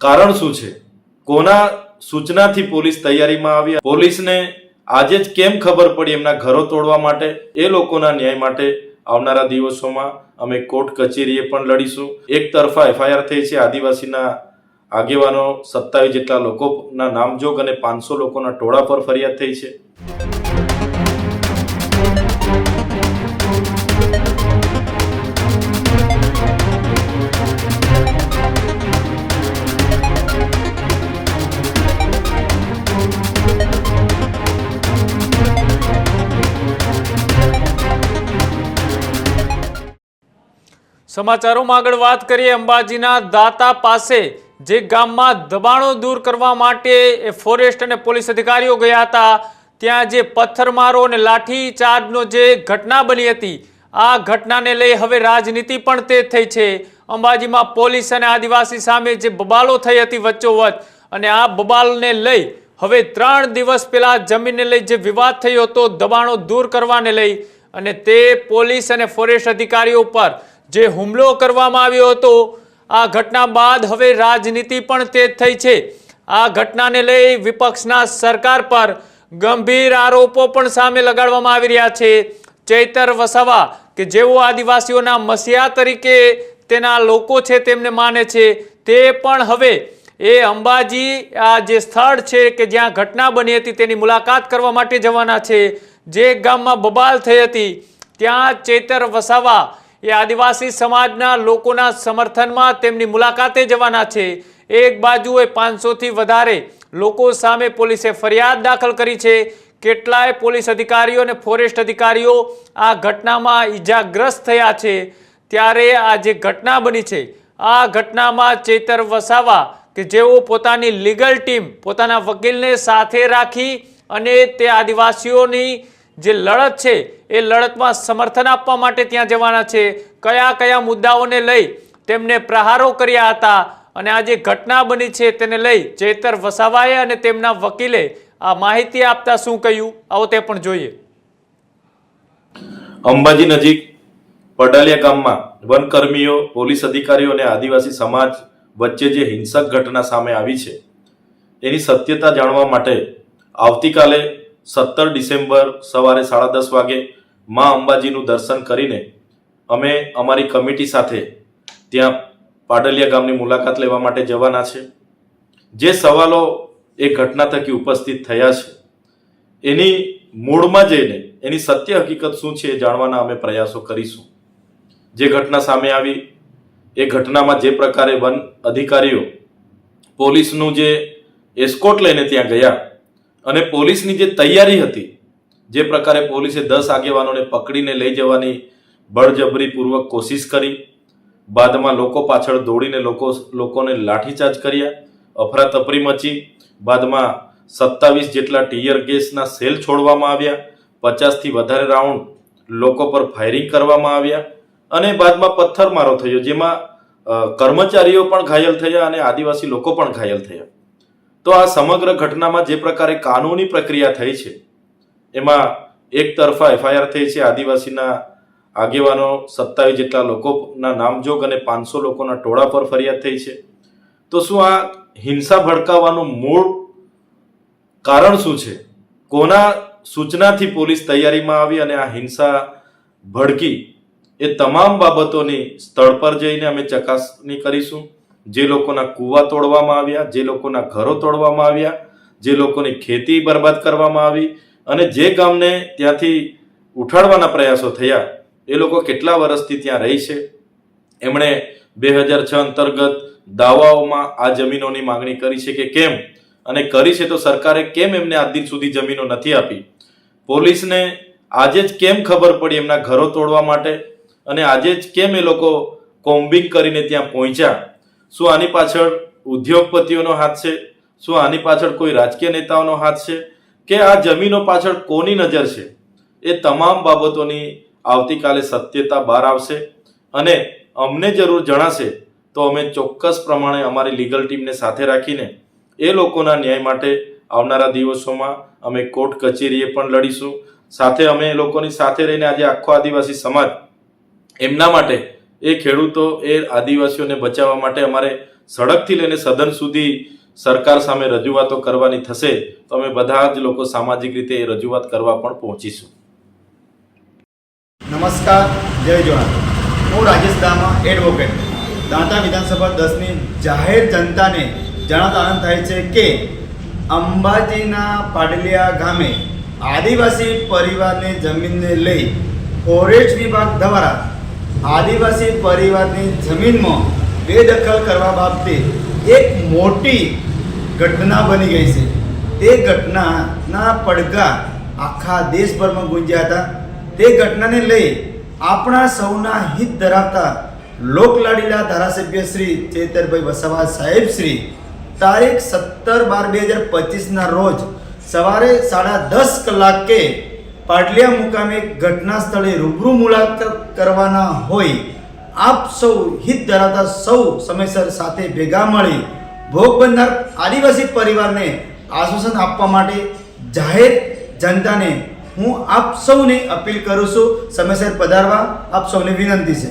કારણ શું છે? કોના સૂચનાથી પોલીસ તૈયારીમાં આવી? પોલીસને આજે જ કેમ ખબર પડી એમના ઘરો તોડવા માટે? એ લોકોના ન્યાય માટે આવનારા દિવસોમાં અમે કોર્ટ કચેરીએ પણ લડીશું. એક તરફા એફઆઈઆર થઈ છે. આદિવાસીના આગેવાનો સત્તાવીસ જેટલા લોકોના નામજોગ અને પાંચસો લોકોના ટોળા પર ફરિયાદ થઈ છે. સમાચારોમાં આગળ વાત કરીએ. અંબાજીના દાતા પાસે જે ગામમાં દબાણો દૂર કરવા માટે એ ફોરેસ્ટ અને પોલીસ અધિકારીઓ ગયા હતા, ત્યાં જે પથ્થરમારો અને લાઠી ચાર્જનો જે ઘટના બની હતી, આ ઘટનાને લઈ હવે રાજનીતિ પણ તે થઈ છે. અંબાજીમાં પોલીસ અને આદિવાસી સામે જે બબાલો થઈ હતી વચ્ચોવચ અને આ બબાલને લઈ હવે ત્રણ દિવસ પહેલા જમીનને લઈ જે વિવાદ થયો હતો, દબાણો દૂર કરવાને લઈ અને તે પોલીસ અને ફોરેસ્ટ અધિકારીઓ પર જે હુમલો કરવામાં આવ્યો હતો, આ ઘટના બાદ હવે રાજનીતિ પણ તેજ થઈ છે. આ ઘટનાને લઈ વિપક્ષના સરકાર પર ગંભીર આરોપો પણ સામે લગાડવામાં આવી રહ્યા છે. ચૈતર વસાવા, કે જેઓ આદિવાસીઓના મસીહા તરીકે તેના લોકો છે તેમને માને છે, તે પણ હવે એ અંબાજી, આ જે સ્થળ છે કે જ્યાં ઘટના બની હતી તેની મુલાકાત કરવા માટે જવાના છે. જે ગામમાં બબાલ થઈ હતી, ત્યાં ચેતર વસાવા એ આદિવાસી સમાજના લોકોના સમર્થનમાં તેમની મુલાકાતે જવાના છે. એક બાજુએ પાંચસોથી વધારે લોકો સામે પોલીસે ફરિયાદ દાખલ કરી છે. કેટલાય પોલીસ અધિકારીઓ અને ફોરેસ્ટ અધિકારીઓ આ ઘટનામાં ઈજાગ્રસ્ત થયા છે. ત્યારે આ જે ઘટના બની છે, આ ઘટનામાં ચેતર વસાવા કે જેઓ પોતાની લીગલ ટીમ પોતાના વકીલને સાથે રાખી અને તે આદિવાસીઓની જે લડત છે, એ લડતમાં સમર્થન આપવા માટે ત્યાં જવાના છે. કયા કયા મુદ્દાઓને લઈ તેમને પ્રહારો કર્યા હતા અને આ જે ઘટના બની છે તેને લઈ ચેતર વસાવાએ અને તેમના વકીલે આ માહિતી આપતા શું કહ્યું? આવો તે પણ જોઈએ. અંબાજી નજીક પડાલિયા ગામમાં વનકર્મીઓ, પોલીસ અધિકારીઓ અને આદિવાસી સમાજ વચ્ચે જે હિંસક ઘટના સામે આવી છે, એની સત્યતા જાણવા માટે આવતીકાલે સત્તર ડિસેમ્બર સવારે સાડા દસ વાગે મા અંબાજીનું દર્શન કરીને અમે અમારી કમિટી સાથે ત્યાં પાડલિયા ગામની મુલાકાત લેવા માટે જવાના છે. જે સવાલો એ ઘટના થકી ઉપસ્થિત થયા છે. એની મૂળમાં જઈને એની સત્ય હકીકત શું છે એ જાણવાના અમે પ્રયાસો કરીશું. જે ઘટના સામે આવી, એ ઘટનામાં જે પ્રકારે વન અધિકારીઓ પોલીસનું જે એસ્કોટ લઈને ત્યાં ગયા અને પોલીસની જે તૈયારી હતી, જે પ્રકારે પોલીસે દસ આગેવાનોને પકડીને લઈ જવાની બળજબરીપૂર્વક કોશિશ કરી, બાદમાં લોકો પાછળ દોડીને લોકો, લોકોને લાઠીચાર્જ કર્યા, અફરાતફરી મચી, બાદમાં સત્તાવીસ જેટલા ટીયર ગેસના સેલ છોડવામાં આવ્યા, પચાસથી વધારે રાઉન્ડ લોકો પર ફાયરિંગ કરવામાં આવ્યા, અને બાદમાં પથ્થરમારો થયો, જેમાં કર્મચારીઓ પણ ઘાયલ થયા અને આદિવાસી લોકો પણ ઘાયલ થયા. તો આ સમગ્ર ઘટનામાં જે પ્રકારે કાનૂની પ્રક્રિયા થઈ છે, એમાં એક તરફા એફઆઈઆર થઈ છે. આદિવાસીના આગેવાનો સત્તાવીસ જેટલા લોકોના નામજોગ અને પાંચસો લોકોના ટોળા પર ફરિયાદ થઈ છે. તો શું આ હિંસા ભડકાવવાનું મૂળ કારણ શું છે? કોના સૂચનાથી પોલીસ તૈયારીમાં આવી અને આ હિંસા ભડકી? એ તમામ બાબતોની સ્થળ પર જઈને અમે ચકાસણી કરીશું. જે લોકોના કૂવા તોડવામાં આવ્યા, જે લોકોના ઘરો તોડવામાં આવ્યા, જે લોકોની ખેતી બરબાદ કરવામાં આવી અને જે ગામને ત્યાંથી ઉઠાડવાના પ્રયાસો થયા, એ લોકો કેટલા વર્ષથી ત્યાં રહી છે? એમણે બે હજાર છ અંતર્ગત દાવાઓમાં આ જમીનોની માંગણી કરી છે કે કેમ? અને કરી છે તો સરકારે કેમ એમને આજ દિન સુધી જમીનો નથી આપી? પોલીસને આજે જ કેમ ખબર પડી એમના ઘરો તોડવા માટે? અને આજે જ કેમ એ લોકો કોમ્બિંગ કરીને ત્યાં પહોંચ્યા? શું આની પાછળ ઉદ્યોગપતિઓનો હાથ છે? શું આની પાછળ કોઈ રાજકીય નેતાઓનો હાથ છે? કે આ જમીનો પાછળ કોની નજર છે? એ તમામ બાબતોની આવતીકાલે સત્યતા બહાર આવશે અને અમને જરૂર જણાશે તો અમે ચોક્કસ પ્રમાણે અમારી લીગલ ટીમને સાથે રાખીને એ લોકોના ન્યાય માટે આવનારા દિવસોમાં અમે કોર્ટ કચેરીએ પણ લડીશું. સાથે અમે એ લોકોની સાથે રહીને આજે આખો આદિવાસી સમાજ એમના માટે એ ખેડૂતો, એ આદિવાસીઓને બચાવવા માટે અમારે સડકથી લઈને સદન સુધી સરકાર સામે રજૂઆતો કરવાની થશે, તો અમે બધા જ લોકો સામાજિક રીતે એ રજૂઆત કરવા પણ પહોંચીશું. નમસ્કાર, જય જોહાર હું રાજેશ દામા એડવોકેટ દાંતા વિધાનસભા દસની જાહેર જનતાને જણાતા આનંદ થાય છે કે અંબાજીના પાડલિયા ગામે આદિવાસી પરિવારની જમીનને લઈ ફોરેસ્ટ વિભાગ દ્વારા આદિવાસી પરિવારની જમીનમાં બેદખલ કરવા બાબતે એક મોટી ઘટના બની ગઈ છે. તે ઘટનાના પડઘા આખા દેશભરમાં ગુંજ્યા હતા. તે ઘટનાને લઈ આપણા સૌના હિત ધરાવતા લોકલાડીલા ધારાસભ્ય શ્રી ચેતરભાઈ વસાવા સાહેબ શ્રી તારીખ સત્તર બાર બે હજાર પચીસના રોજ સવારે સાડા દસ કલાકે પાટલિયા મુકામે ઘટના સ્થળે રૂબરૂ મુલાકાત કરવાના હોય, આપ સૌ હિત ધરાવતા સૌ સમયસર સાથે ભેગા મળી ભોગ બનનાર આદિવાસી પરિવારને આશ્વાસન આપવા માટે જાહેર જનતાને હું આપ સૌને અપીલ કરું છું, સમયસર પધારવા આપ સૌને વિનંતી છે.